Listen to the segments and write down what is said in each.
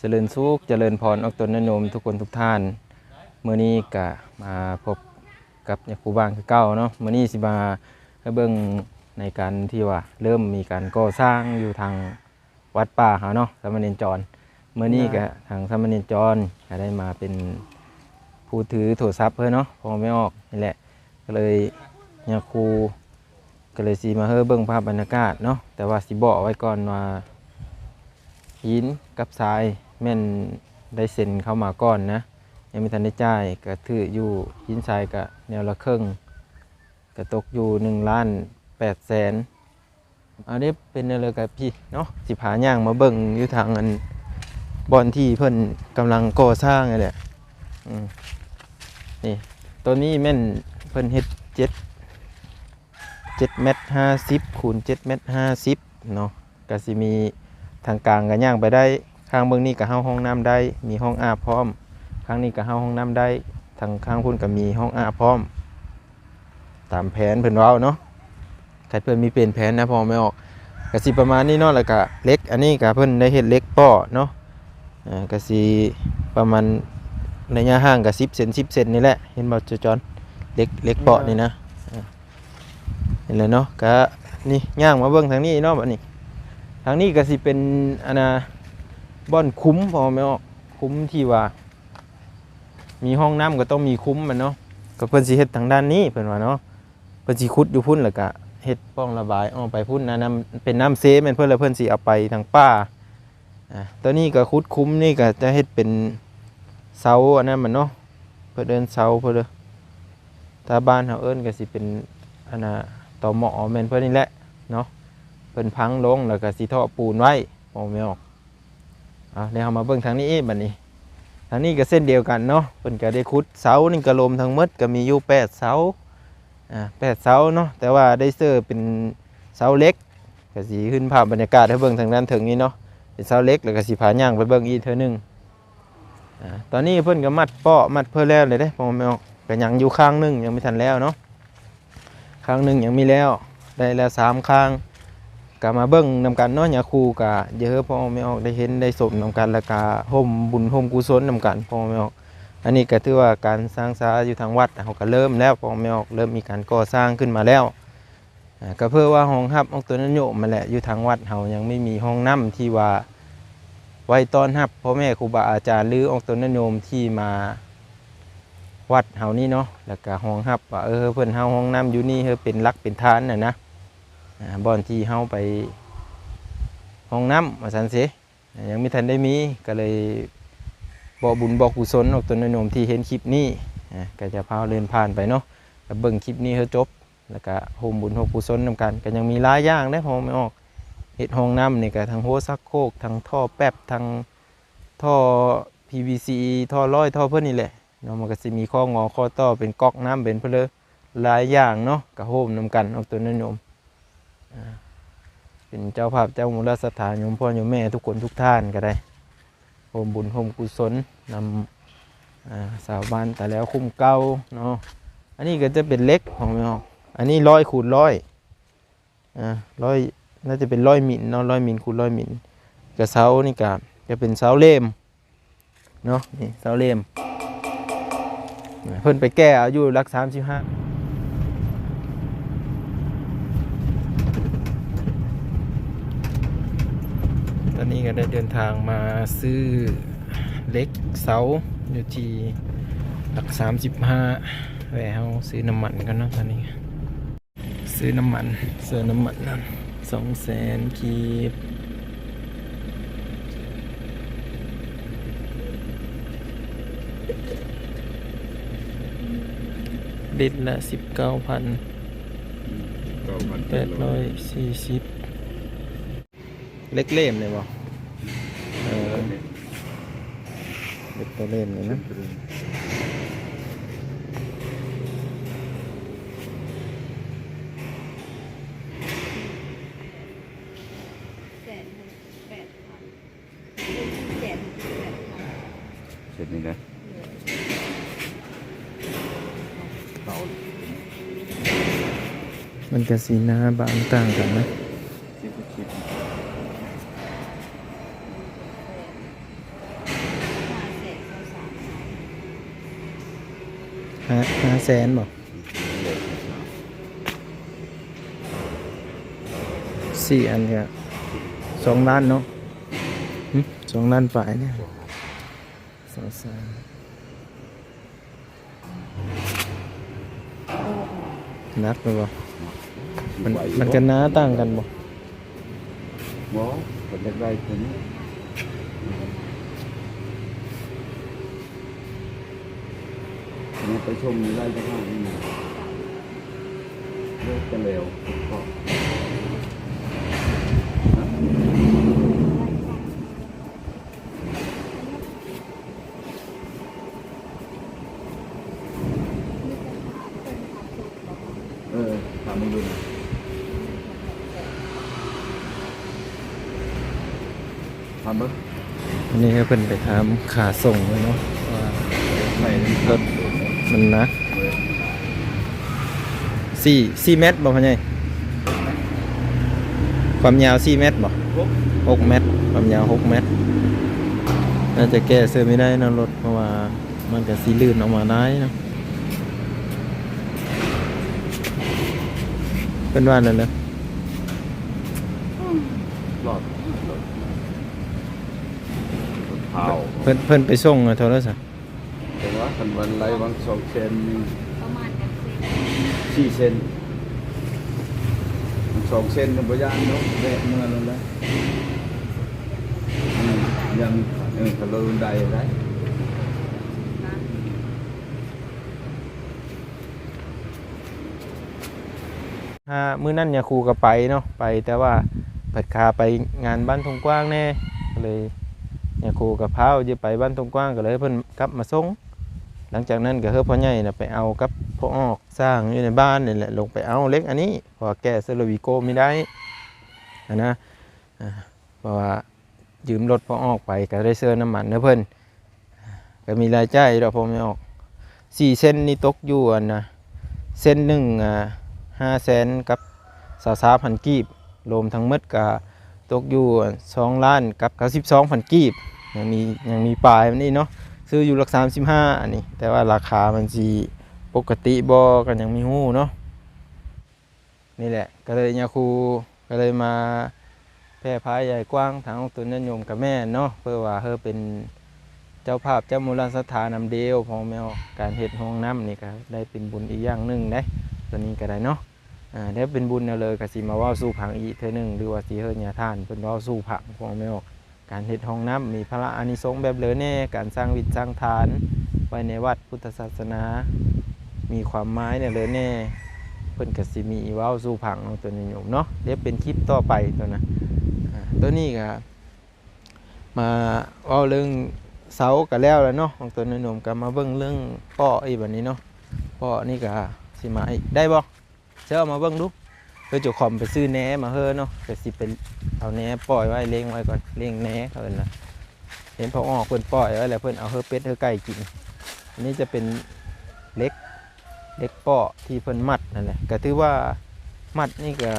เจริญสุขเจริญพรออกตนนนมทุกคนทุกท่านเมื่อนี้ก็มาพบกับยาคูบางคือเก้าเนาะเมื่อนี้สิมาเบิ่งในการที่ว่าเริ่มมีการก่อสร้างอยู่ทางวัดป่าเขาเนาะสามเณรจรเมื่อนี้ก็ทางสามเณรจรก็ได้มาเป็นผู้ถือโทรศัพท์เพื่อเนาะพอไม่ออกนี่แหละก็เลยยาคูก็เลยสีมาเฮ้เบิ่งภาพบรรยากาศเนาะแต่ว่าสิบอกไว้ก่อนว่าหินกับทราย แม่นได้เซ็นเข้ามาก่อนนะ ยังไม่ทันได้จ่ายก็ถืออยู่หินทรายก็แนวละครึ่งก็ตกอยู่หนึ่งล้านแปดแสนอันนี้เป็นอะไรกับพี่เนาะสิผาย่างมาเบิ่งอยู่ทางอันบอนที่เพิ่นกำลังก่อสร้างนี่แหละนี่ตัวนี้แม่นเพิ่นเฮ็ดเจ็ดเจ็ดเมตรห้าสิบคูณเจ็ดเมตรห้าสิบเนาะก็สิมีทางกลางก็ย่างไปได้ ข้างเบื้องนี้ก็เฮาห้องน้ำได้ มีห้องอาพร้อม ข้างนี้ก็เฮาห้องน้ำได้ ทางข้างพุ่นก็มีห้องอาพร้อม ตามแผนเพิ่นเว้าเนาะใครเพิ่นมีเป็นแผนนะพอไม่ออกก็สิประมาณนี้เนาะแล้วก็เล็ก อันนี้ก็เพิ่นได้เฮ็ดเล็กป้อเนาะอ่าก็สิประมาณระยะห่างก็10เซน10เซนนี่แหละ เห็นบ่จจอนเล็กเล็กป้อนี่นะเห็นเลยเนาะก็นี่ย่างมาเบิ่งทางนี้เนาะแบัดนี้ทางนี้ก็สิเป็นอนนา บ่อนคุ้มพอไหมออกคุ้มที่ว่า มีห้องน้ำก็ต้องมีคุ้มมันเนาะก็เพิ่นสิเฮ็ดทางด้านนี้เพิ่นว่าเนาะเพิ่นสิขุดอยู่พุ่นแล้วก็เฮ็ดป้องระบายออกไปพุ่นนะน้ำเป็นน้ำเซแม่นเพิ่นแล้วเพิ่นสิเอาไปทางป่าอ่าตัวนี้ก็ขุดคุ้มนี่ก็จะเฮ็ดเป็นเสาอันนั้นมันเนาะเพิ่นเอิ้นเสาเพิ่นเด้อถ้าบ้านเฮาเอิ้นก็สิเป็นอันน่ะต่อหมอแม่นเพิ่นนี่แหละเนาะเป็นพังลงแล้วก็สีท่อปูนไว้มองไม่ออก อะเดี๋ยวเรามาเบิ่งทางนี้อีกบัดนี้ ทางนี้ก็เส้นเดียวกันเนาะเพิ่นก็ได้ขุดเสานี่ก็ลมทั้งหมดก็มีอยู่แปดเสาอ่าแปดเสาเนาะแต่ว่าได้เซอร์เป็นเสาเล็กก็สีขึ้นภาพบรรยากาศให้เบิ่งทางด้านถึงนี้เนาะเป็นเสาเล็กแล้วก็สีผาย่างไปเบิ่งอีกเท่านึงอ่าตอนนี้เพิ่นก็มัดเปาะมัดเพื่อแล้วเลยเด้มอไม่ออกก็ยังอยู่ข้างหนึงยังไม่ทันแล้วเนาะข้างหนึงยังมีแล้วได้แล้วสามข้าง ก็มาเบิ่งนำกันเนาะอย่าคู่กะเยอะพอไม่ออกได้เห็นได้สมนำกันแล้วก็ห่มบุญห่มกุศลนำกันพอไม่ออก อันนี้ก็ถือว่าการสร้างศาลาอยู่ทางวัดเขาก็เริ่มแล้วพอไม่ออกเริ่มมีการก่อสร้างขึ้นมาแล้วก็เพื่อว่าห้องรับองตัวนั้นโยมมาแหละอยู่ทางวัดเขายังไม่มีห้องน้ำที่ว่าไว้ต้อนรับพ่อแม่ครูบาอาจารย์หรือองตัวนั้นโยมที่มาวัดเฮานี่เนาะแล้วก็ห้องรับว่าเออเพิ่อนเฮาห้องน้ำอยู่นี่เฮอเป็นหลักเป็นฐานน่ะนะ บอนที่เฮาไปห้องน้ำมาสันเสยังไม่ทันได้มีก็เลยบอกบุญบอกกุศลออกตนโนมที่เห็นคลิปนี้ก็จะพาเดินผ่านไปเนาะเบิ่งคลิปนี้เฮาจบ แล้วก็โฮมบุญโฮมกุศลนำกันก็ยังมีหลายอย่างได้พอไม่ออกเฮ็ดห้องน้ำนี่ก็ทั้งโฮซักโคกทั้งท่อแป๊บทั้งท่อ PVC ท่อร้อยท่อเพิ่นนี่แหละเนาะมันก็สิมีข้องอข้อต่อเป็นก๊อกน้ำเป็นเพลยหลายอย่างเนาะก็โฮมนำกันออกตัวโนม เป็นเจ้าภาพเจ้ามูลสถานโยมพ่อโยมแม่ทุกคนทุกท่านก็ได้โฮมบุญโฮมกุศลนำสาวบ้านแต่แล้วคุ้มเก้าเนาะอันนี้ก็จะเป็นเล็กของไม่ออกอันนี้ร้อยคูณร้อยอ่าร้อยน่าจะเป็นร้อยมิลเนาะร้อยมิลคูณร้อยมิลกระเสานี่ก็จะเป็นเสาเล่มเนาะนี่เสาเล่มเพิ่นไปแก้อายุรักสามสิบห้า ตอนนี้ก็ได้เดินทางมาซื้อเหล็กเสาอยู่ที่หลักสามสิบห้าแหววซื้อน้ำมันกันเนาะตอนนี้ ซื้อน้ำมันซื้อน้ำมันนั่นสองแสนกีบลิตรละสิบเก้าพันเก้าพันแปดร้อยสี่สิบ เล็กเล่มเลยบ่เออเล็กตัวเล่มเลยนะแสนหนึ่งแปดพันแสนแปดพันเสร็จนี่นะมันกระสีหน้าบางต่างกันนะสิบสิบ ห้าห้าแสนบ่เด็กสี่อันก็สองล้านเนาะสองล้านฝ่ายเนี่ยสองสามนักไปบ่มันมันกันน้าต่างกันบ่หมอคนได้ได้ตัวนี้เนี่ย ไปชมไร่ก็ห้านี่เลิกกันแล้วก็เออถามมึงดูน่อยทำมั้ยอันนี้ก็เพิ่นไปถามขาส่งเลยเนาะว่าใส่รถ มันหนักสี่สี่เมตรบ่พ่อใหญ่ความยาวสี่เมตรบ่ปุ๊บหกเมตร ความยาวหกเมตร น่าจะแก้เสื้อไม่ได้นะรถเพราะว่ามันก็สีลื่นออกมาได้เนาะเป็นว่านั่นเลยหลอดหลอดเท้าเพิ่นเพิ่นไปส่งอะโทรศัพ ขันวันไรวันสองเซนนี่ประมาณกันสี่เซนมันสองเซนกับยานเนาะแบะเมื่อแล้นะอืมยังเออทะลุได้ได้นะถ้ามื้อนั้นเนี่ยครูก็ไปเนาะไปแต่ว่าเปิดคาไปงานบ้านทงกว้างแน่ก็เลยเนี่ยครูกับพาวจะไปบ้านทงกว้างก็เลยเพิ่นกลับมาส่ง หลังจากนั้นก็เฮ้อพ่อใหญ่นะไปเอากับพ่อออกสร้างอยู่ในบ้านนี่แหละลงไปเอาเล็กอันนี้พอแก้เซอร์วิโกไม่ได้อะนะเพราะว่ายืมรถพ่อออกไปก็ได้เสื้อน้ำมันนะเพิ่นก็มีรายจ่ายดอกพ่อไม่ออกสี่เส้นนี่ตกอยู่อันนะเส้นหนึ่งอ่าห้าแสนกับสาสาพันกีบรวมทั้งมดก็ตกอยู่สองล้านกับเก้าสิบสองพันกีบยังมียังมีปลายมันนี่เนาะ ซื้ออยู่หลักสามสิบห้าอันนี้ แต่ว่าราคามันสีปกติบอกันยังมีหู้เนาะนี่แหละ ก็เลยยาคูก็เลยมาแพร่พายใหญ่กว้างทางตุนนโยมกับแม่เนาะเพื่อว่าเธอเป็นเจ้าภาพเจ้ามูลสถานนำเดียวพอแมวการเฮ็ดห้องน้ำนี่ก็ได้เป็นบุญอีกอย่างหนึ่งได้ตัวนี้ก็ได้เนาะอ่าได้เป็นบุญเอาเลยก็สิมาว่าสู่ผังอีกเทื่อหนึงหรือว่าสิเฮ็ดญาทานเพิ่นว้าสู่ผังพวกแม่ออ การเฮ็ดห้องน้ำมีพระอานิสงส์แบบเหลือแน่ การสร้างวิทย์สร้างทานไว้ในวัดพุทธศาสนา มีความหมายเนี่ยเหลือแน่เพิ่นก็สิมีว้าวสู่ผังตัวนี้โยมเนาะเดี๋ยวเป็นคลิปต่อไปตัวนะอ่าตัวนี้ก็มาเว้าเรื่องเสาก็แล้วแล้วเนาะของตัวนี้โยมก็มาเบิ่งเรื่องป้ออีกบัดนี้เนาะป้อนี่ก็สิมาอีกได้บ่เจ้ามาเบิ่งดู เพื่อจ้าของไปซื้อแหนมาเฮ้อเนาะก็สิเป็นเอาแหนปล่อยไว้เลี้ยงไว้ก่อนเลี้ยงแหนเขาเอิ้นนะเห็นพอออกเพิ่นปล่อยไว้แล้วเพิ่นเอาเฮ้อเป็ดเฮ้อไก่กิน อันนี้จะเป็นเล็กเล็กป้อที่เพิ่นมัดนั่นแหละก็ถือว่ามัดนี่ก็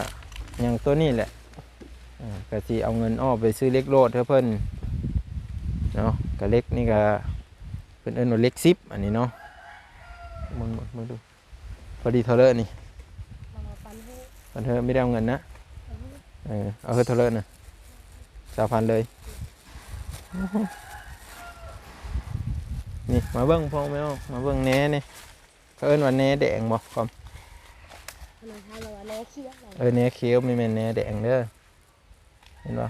อย่างตัวนี้แหละก็สิเอาเงินอ้อไปซื้อเล็กโลดเฮ้อเพิ่นเนาะก็เล็กนี่ก็เพิ่นเอิ้นว่าเล็กซิปอันนี้เนาะมึงมึงดูพอดีเท่าเลยนี่ เรามาปันหู มัน เธอไม่ได้เอาเงินนะ เออ เอาเธอเท่าเลยนะสามพันเลย นี่มาเบิ้งพอไหมเอามาเบิ้งแหน่นี่เขาเอิ้นว่าแหน่แดงบ่คอมเราให้เราว่าแน่เคี้ยวเราเออแหน่เขียวไม่แม่นแหน่แดงเด้อ เห็นบ่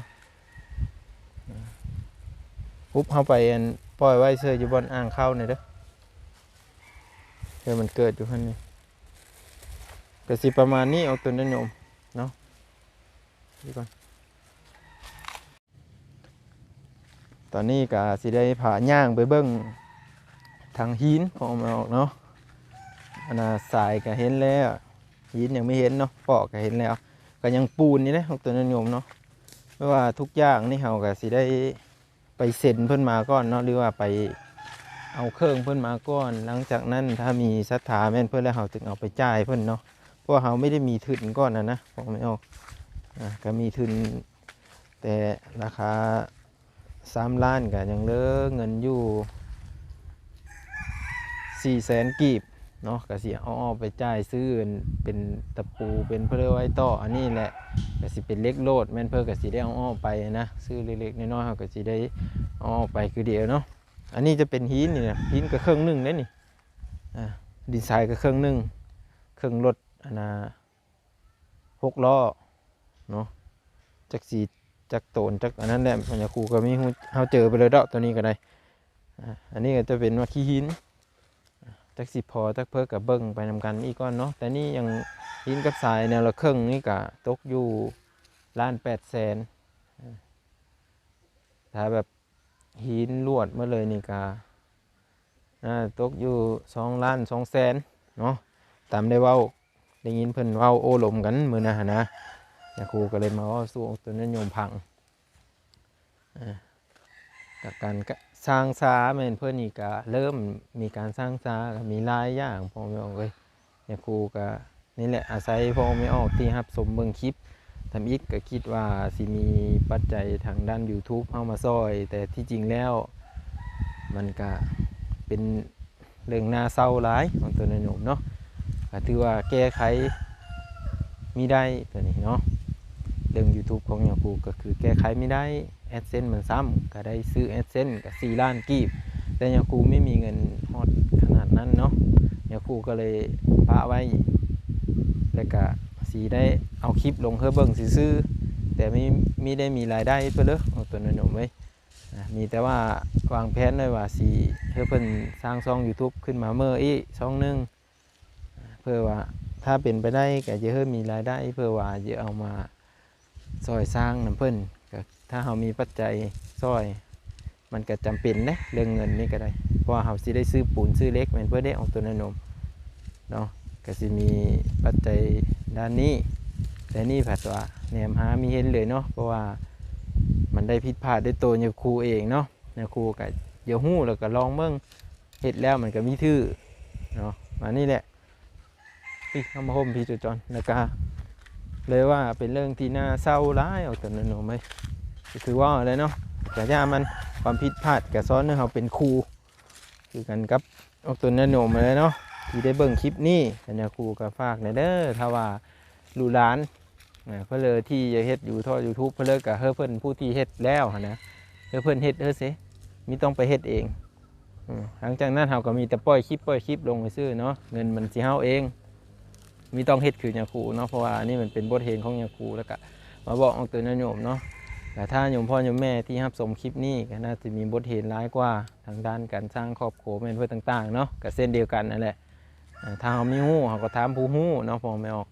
ปุ๊บเข้าไปอันปล่อยไว้เสื้ออยู่บนอ่างเข้านี่เด้อเดี๋ยวมันเกิดอยู่ข้างนี้ ก็สิประมาณนี้เอาตัวนั้นโยมเนาะนี่ก่อนตอนนี้ก็สิได้ผ่าย่างไปเบิ้งทางหินพอมาออกเนาะอันน่ะสายก็เห็นแล้วหินยังไม่เห็นเนาะปอกก็เห็นแล้วก็ยังปูนนี่นะของตัวนิยมเนาะไม่ว่าทุกอย่างนี่เราก็สิได้ไปเซ็นเพิ่นมาก่อนเนาะหรือว่าไปเอาเครื่องเพิ่นมาก่อน หลังจากนั้นถ้ามีศรัทธาแม่นเพิ่นแล้วเราถึงเอาไปจ่ายเพิ่นเนาะ ราะว่าเราไม่ได้มีทุนก่อนนะนะบอกไม่ออกอะก็มีทุนแต่ราคาสามล้านก็ยังเหลือเงินอยู่สี่แสนกีบเนาะก็สิเอาอไปจ่ายซื้อเป็นตะปูเป็นเพื่อไว้ต่ออันนี้แหละก็สิเป็นเล็กโลดแม่นเพื่อก็สิได้อาอไปนะซื้อเล็กๆน้อยๆเขาก็สิได้อาอไปคือเดียวเนาะอันนี้จะเป็นหินนี่นะหินก็เครื่องหนึ่งเด้นี่อ่าดินทรายก็เครื่องหนึ่งเครื่องรถ อันนะหกล้อเนาะจักสีจักโตนจักอันนั้นแหละมันจะครูก็มีเฮาเจอไปเลยดอกตัวนี้ก็ได้อ่าอันนี้ก็จะเป็นว่าขี้หินจักสิพอจักเพิ่อกับเบิ้งไปนำกันอีกก้อนเนาะแต่นี่ยังหินกับทรายแนวละครึ่งนี่กะตกอยู่ล้านแปดแสนถ้าแบบหินลวดมาเลยนี่กาตกอยู่สองล้านสองแสนเนาะตามได้เว้า ได้ยินเพิ่นเว้าโอ้ลมกันมือนะหะนะยาครูก็เลยมาว่าสู้ตัวนั้นโยมพังจากการสร้างซาแมนเพื่อนนี่ก็เริ่มมีการสร้างซามีหลายอย่างพ่อไม่ออกเลยยาครูก็นี่แหละอาศัยพ่อไม่ออกที่รับสมเบิงคลิปทำอีกก็คิดว่าสิมีปัจจัยทางด้าน YouTube เข้ามาซอย แต่ที่จริงแล้วมันก็เป็นเรื่องน่าเศร้าหลายของตัวนายหนุ่มเนาะ ก็ถือว่าแก้ไขมีได้ตัวนี้เนาะเรื่อง YouTube ของยาคูก็คือแก้ไขไม่ได้แอดเซนมันซ้ำก็ได้ซื้อแอดเซนกับ4ล้านกีบ แต่ยาคูไม่มีเงินฮอดขนาดนั้นเนาะยาคูก็เลยปะไว้ แล้วก็สีได้เอาคลิปลงเพื่อเบิ่งซื้อแต่ไม่ไมีได้มีรายได้เพื่อเลยเอาตัวนายหนุ่มไว้มีแต่ว่าวางแผนไว้ว่าสีเพื่อเพิ่นสร้างช่อง YouTube ขึ้นมาเมื่ออีกช่องหนึงอะ เพื่อว่าถ้าเป็นไปได้ก็จะเพิ่มมีรายได้ เพื่อว่าจะเอามาซอยสร้างน้ำเพิ่นก็ถ้าเรามีปัจจัยซอย มันก็จำเป็นนะเรื่องเงินนี่ก็ได้เพราะว่าเราสิได้ซื้อปูนซื้อเล็กม่นเพื่อได้ออกตัวนนมเนาะก็สิมีปัจจัยด้านนี้แต่นี่ผัดว่าแหนมหามีเห็นเลยเนาะเพราะว่ามันได้ผิดพลาดได้ตัวเนี่ยครูเองเนาะเนี่ยครูก็เดี๋ยวหู้แล้วก็ลองเบิ่งเห็ดแล้วมันก็มีทื่อเนาะมานี่แหละ พี่เข้ามาห่มพี่จุจอนแล้วก็เลยว่าเป็นเรื่องที่น่าเศร้าร้ายเอาแต่นนมไหมก็คือว่าอะไรเนาะแต่ย่ามันความผิดพลาดกับซ้อนเนื่องเราเป็นครูคือกันกับเอาตัวนนมมาเลยเนาะที่ได้เบิ่งคลิปนี้แต่เนี่ยครูก็ฝากในเด้อถ้าว่าลูกหลานอ่เพื่อเลยที่จะเฮ็ดอยู่ทอดยูทูบเพื่อเลยกับเฮ้เพิ่อนผู้ที่เฮ็ดแล้วนะเฮ้เพิ่อนเฮ็ดเฮ้อเสมีต้องไปเฮ็ดเองหลังจากนั้นเราก็มีแต่ปล่อยคลิปปล่อยคลิปลงไปซื้อเนาะเงินมันสิเฮาเอง มีต้องเฮ็ดคือยาคูเนาะเพราะว่านนี้มันเป็นบทเรียนของยาคูแล้วก็มาบอกเอาเตือนโยมเนาะแต่ถ้าโยมพ่อโยมแม่ที่รับชมคลิปนี้ก็น่าจะมีบทเรียนร้ายกว่าทางด้านการสร้างครอบครัวแม่นเพื่อต่างๆเนาะก็เส้นเดียวกันนั่นแหละถ้าเรามีฮู้เราก็ถามผู้ฮู้เนาะพอไม่ออก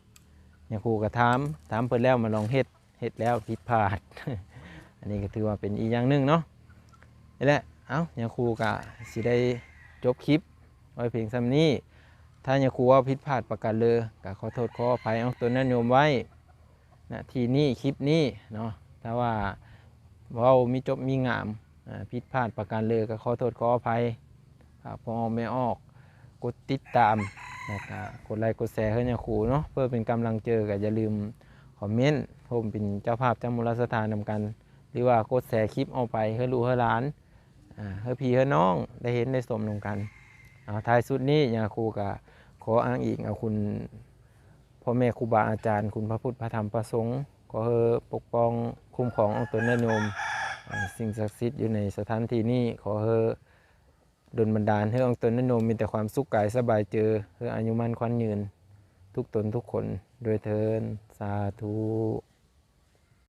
เนี่ยครูก็ถามถามเพิ่นแล้วมาลองเฮ็ดเฮ็ดแล้วผิดพลาด อันนี้ก็ถือว่าเป็นอีกอย่างหนึ่งเนาะนี่แหละเอ้าเนี่ยครูก็สิได้จบคลิปไว้เพียงซ้ำนี้ ถ้าเนี่ยครูว่าผิดพลาดประการเลยก็ขอโทษขออภัยเอาตัวนั้นโยมไว้นะทีนี้คลิปนี้เนาะถ้าว่าเว้ามีจบมีงามผิดพลาดประการเลยก็ขอโทษขออภัยพอไม่ออกกดติดตามแล้วก็กดไลค์กดแชร์ให้เนี่ยครูเนาะเพื่อเป็นกำลังเจอก็อย่าลืมคอมเมนต์ผมเป็นเจ้าภาพเจ้ามูลสถานนำกัน หรือว่ากดแชร์คลิปเอาไปให้รู้ให้ร้านอ่าให้พี่ให้น้องได้เห็นได้สมนำกันเอาท้ายสุดนี้ยาครูก็ข ออ้างอิงเอาคุณพ่อแม่ครูบาอาจารย์ คุณพระพุทธพระธรรมพระสงฆ์ขอเออปกป้องคุ้มครององค์ตนแน่นมสิ่งศักดิ์สิทธิ์อยู่ในสถานที่นี้ขอเออดลบันดาลให้องค์ตนนโนมมีแต่ความสุขกายสบายเจอเพื่ออายุมั่นขวัญยืน ทุกตนทุกคนโดยเทินสาธุ